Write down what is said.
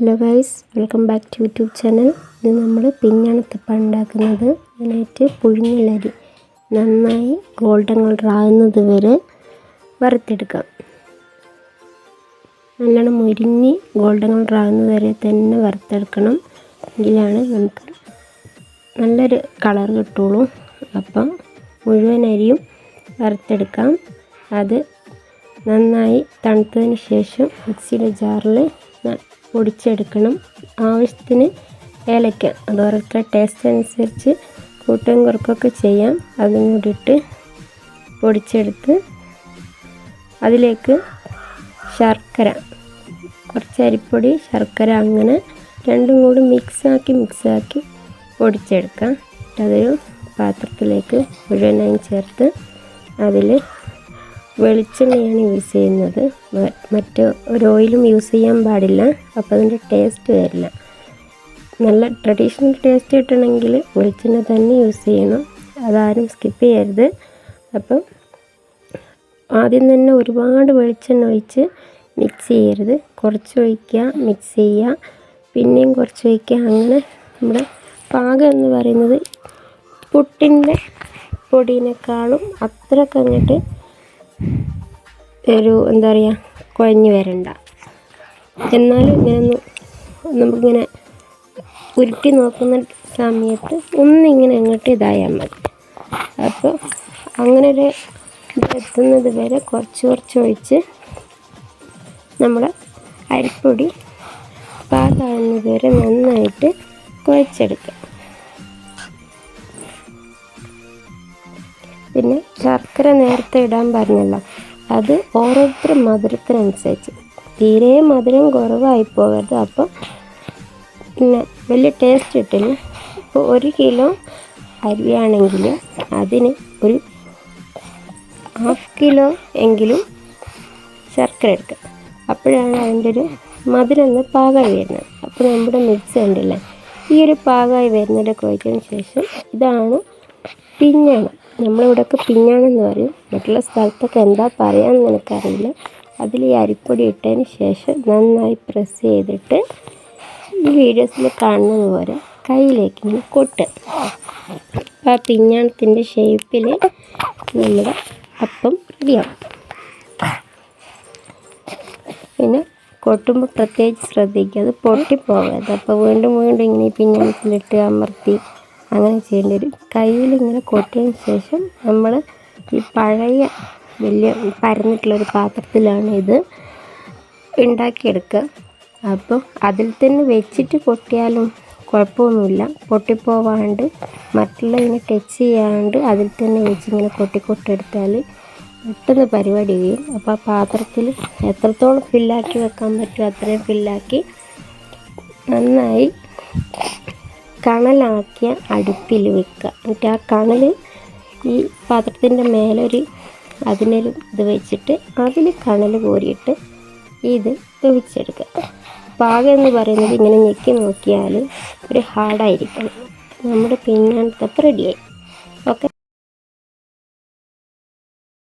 Hello guys welcome back to YouTube channel ഇത് നമ്മൾ പിഞ്ഞാണത്തപ്പം ഉണ്ടാക്കുന്നത്. അതിനായിട്ട് പുഴുങ്ങലരി നന്നായി ഗോൾഡൻ കളർ ആകുന്നത് വരെ വറുത്തെടുക്കാം. നല്ലോണം മുരിഞ്ഞ് ഗോൾഡൻ കളർ ആകുന്നത് വരെ തന്നെ വറുത്തെടുക്കണം. എങ്കിലാണ് നമുക്ക് നല്ലൊരു കളർ കിട്ടുള്ളൂ. അപ്പം മുഴുവൻ അരിയും വറുത്തെടുക്കാം. അത് നന്നായി തണുത്തതിന് ശേഷം മിക്സിയുടെ ജാറിൽ പൊടിച്ചെടുക്കണം. ആവശ്യത്തിന് ഏലക്ക അത് ഓരോരുത്തരുടെ ടേസ്റ്റ് അനുസരിച്ച് കൂട്ടും കുറുക്കൊക്കെ ചെയ്യാം. അതും കൂടിയിട്ട് പൊടിച്ചെടുത്ത് അതിലേക്ക് ശർക്കര കുറച്ച് അരിപ്പൊടി ശർക്കര അങ്ങനെ രണ്ടും കൂടി മിക്സാക്കി മിക്സാക്കി പൊടിച്ചെടുക്കാം. അതൊരു പാത്രത്തിലേക്ക് മുഴുവനായി ചേർത്ത് അതിൽ വെളിച്ചെണ്ണയാണ് യൂസ് ചെയ്യുന്നത്. മറ്റ് ഒരു ഓയിലും യൂസ് ചെയ്യാൻ പാടില്ല. അപ്പോൾ അതിന്റെ ടേസ്റ്റ് വരില്ല. നല്ല ട്രഡീഷണൽ ടേസ്റ്റ് കിട്ടണമെങ്കിൽ വെളിച്ചെണ്ണ തന്നെ യൂസ് ചെയ്യണം. അതാരും സ്കിപ്പ് ചെയ്യരുത്. അപ്പം ആദ്യം തന്നെ ഒരുപാട് വെളിച്ചെണ്ണ ഒഴിച്ച് മിക്സ് ചെയ്യരുത്. കുറച്ച് ഒഴിക്കുക മിക്സ് ചെയ്യുക. പിന്നെയും കുറച്ച് ഒഴിക്കുക. അങ്ങനെ നമ്മുടെ പാകം എന്ന് പറയുന്നത് പുട്ടിന്റെ പൊടിയിനേക്കാളും അത്രക്കങ്ങോട്ട് ഒരു എന്താ പറയുക കുഴഞ്ഞു വരണ്ട. എന്നാലും ഇങ്ങനെ ഒന്ന് നമുക്കിങ്ങനെ ഉരുട്ടി നോക്കുന്ന സമയത്ത് ഒന്നിങ്ങനെ അങ്ങോട്ട് ഇതായാൽ മതി. അപ്പോൾ അങ്ങനെ ഒരു ഇതെത്തുന്നത് വരെ കുറച്ച് കുറച്ച് ഒഴിച്ച് നമ്മൾ അരിപ്പൊടി പാകാവുന്നത് വരെ നന്നായിട്ട് കുഴച്ചെടുക്കുക പിന്നെ ശർക്കര നേരത്തെ ഇടാൻ പറഞ്ഞല്ലോ. അത് ഓരോരുത്തരും മധുരത്തിനനുസരിച്ച്. തീരെ മധുരം കുറവായി പോകരുത്. അപ്പോൾ പിന്നെ വലിയ ടേസ്റ്റ് കിട്ടില്ല. ഇപ്പോൾ ഒരു കിലോ അരിയാണെങ്കിൽ അതിന് ഒരു ഹാഫ് കിലോ എങ്കിലും ശർക്കര എടുക്കുക. അപ്പോഴാണ് അതിന്റെ ഒരു മധുരം ഒന്ന് പാകമായി വരുന്നത്. അപ്പോൾ നമ്മുടെ മിക്സ് ഉണ്ടല്ലേ? ഈ ഒരു പാകമായി വരുന്നതിന്റെ ഒഴിച്ചതിന് ശേഷം ഇതാണ് പിഞ്ഞാണം. നമ്മളിവിടെയൊക്കെ പിഞ്ഞാണെന്ന് പറയും. മറ്റുള്ള സ്ഥലത്തൊക്കെ എന്താ പറയാമെന്ന് എനിക്കറിയില്ല അതിൽ ഈ അരിപ്പൊടി ഇട്ടതിന് ശേഷം നന്നായി പ്രസ് ചെയ്തിട്ട് ഈ വീഡിയോസിൽ കാണുന്നത് പോലെ കയ്യിലേക്ക് ഇങ്ങനെ കൊട്ട്. ആ പിഞ്ഞാണത്തിന്റെ ഷേപ്പിൽ നമ്മുടെ അപ്പം റെഡിയാവും പിന്നെ കൊട്ടുമ്പോൾ പ്രത്യേകിച്ച് ശ്രദ്ധിക്കുക അത് പൊട്ടിപ്പോകരുത് അപ്പോൾ വീണ്ടും വീണ്ടും ഇങ്ങനെ പിഞ്ഞാണത്തിലിട്ട് അമർത്തി അങ്ങനെ ചെയ്യേണ്ടി വരും. കയ്യിൽ ഇങ്ങനെ കൊട്ടിയതിന് ശേഷം നമ്മൾ ഈ പഴയ വലിയ പരന്നിട്ടുള്ളൊരു പാത്രത്തിലാണ് ഇത് ഉണ്ടാക്കിയെടുക്കുക. അപ്പോൾ അതിൽ തന്നെ വെച്ചിട്ട് പൊട്ടിയാലും കുഴപ്പമൊന്നുമില്ല. പൊട്ടിപ്പോവാണ്ട് മറ്റുള്ളതിനെ ടച്ച് ചെയ്യാണ്ട് അതിൽ തന്നെ വെച്ച് ഇങ്ങനെ കൊട്ടി കൊട്ടിയെടുത്താൽ പെട്ടെന്ന് പരിപാടി ചെയ്യും അപ്പോൾ ആ പാത്രത്തിൽ എത്രത്തോളം ഫില്ലാക്കി വെക്കാൻ പറ്റുമോ അത്രയും ഫില്ലാക്കി നന്നായി കണലാക്കിയ അടുപ്പിൽ വെക്കുക. എന്നിട്ട് ആ കണൽ ഈ പാത്രത്തിന്റെ മേലൊരു അതിനൊരു ഇത് വെച്ചിട്ട് അതിൽ കണൽ കോരിയിട്ട് ഇത് വേവിച്ചെടുക്കുക പാകം എന്ന് പറയുന്നത് ഇങ്ങനെ ഞെക്കി നോക്കിയാൽ ഒരു ഹാർഡായിരിക്കണം. നമ്മുടെ പിന്നാണത്തപ്പം റെഡിയായി ഓക്കെ.